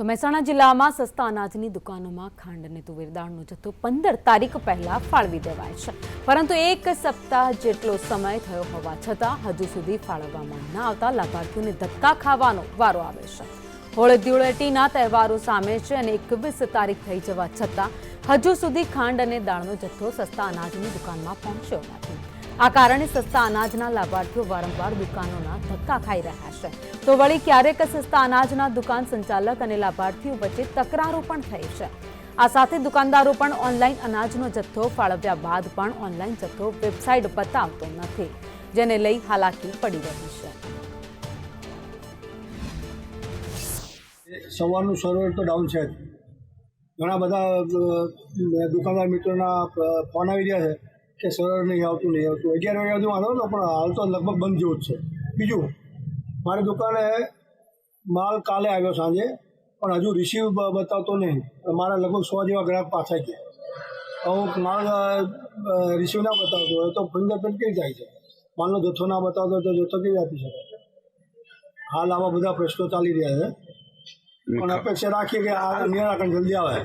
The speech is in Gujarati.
તો મહેસાણા જિલ્લામાં સસ્તા અનાજની દુકાનોમાં ખાંડ અને તુવેર દાળનો જથ્થો પંદર તારીખ પહેલા ફાળવી દેવાય છે. પરંતુ એક સપ્તાહ જેટલો સમય થયો હોવા છતાં હજુ સુધી ફાળવવામાં ન આવતા લાભાર્થીઓને ધક્કા ખાવાનો વારો આવે છે. હોળી ધૂળેટીના તહેવારો સામે છે અને એકવીસ તારીખ થઈ જવા છતાં હજુ સુધી ખાંડ અને દાળનો જથ્થો સસ્તા અનાજની દુકાનમાં પહોંચ્યો નથી. આ કારણે સસ્તા અનાજના લાભાર્થીઓ વારંવાર દુકાનોના ધક્કા ખાઈ રહ્યા છે. તો વળી ક્યારેક સસ્તા અનાજના દુકાન સંચાલક અને લાભાર્થીઓ વચ્ચે તકરારો પણ થઈ છે. આ સાથે દુકાનદારો પણ ઓનલાઈન અનાજનો જથ્થો ફાળવ્યા બાદ પણ ઓનલાઈન જથ્થો વેબસાઇટ બતાવતો નથી, જેને લઈ હાલાકી પડી રહી છે. સવારનું સર્વર તો ડાઉન છે ઘણા બધા દુકાનદાર મિત્રોના ફોન આવી રહ્યા છે. કે સરળ નહીં આવતું નહીં આવતું. અગિયાર વાગ્યા સુધી વાંધો નતો પણ હાલ તો લગભગ બંધ જેવું જ છે. બીજું મારી દુકાને માલ કાલે આવ્યો સાંજે પણ હજુ રિસીવ બતાવતો નહીં. મારા લગભગ સો જેવા ગ્રાહક પાછા ગયા. અમુક માલ રિસીવ ના બતાવતો હોય તો ફિંગરપ્રિન્ટ કઈ જાય છે માલનો જથ્થો ના બતાવતો હોય તો જથ્થો કેવી આપી શકાય હાલ આવા બધા પ્રશ્નો ચાલી રહ્યા છે. પણ અપેક્ષા રાખીએ કે આ નિરાકરણ જલ્દી આવે.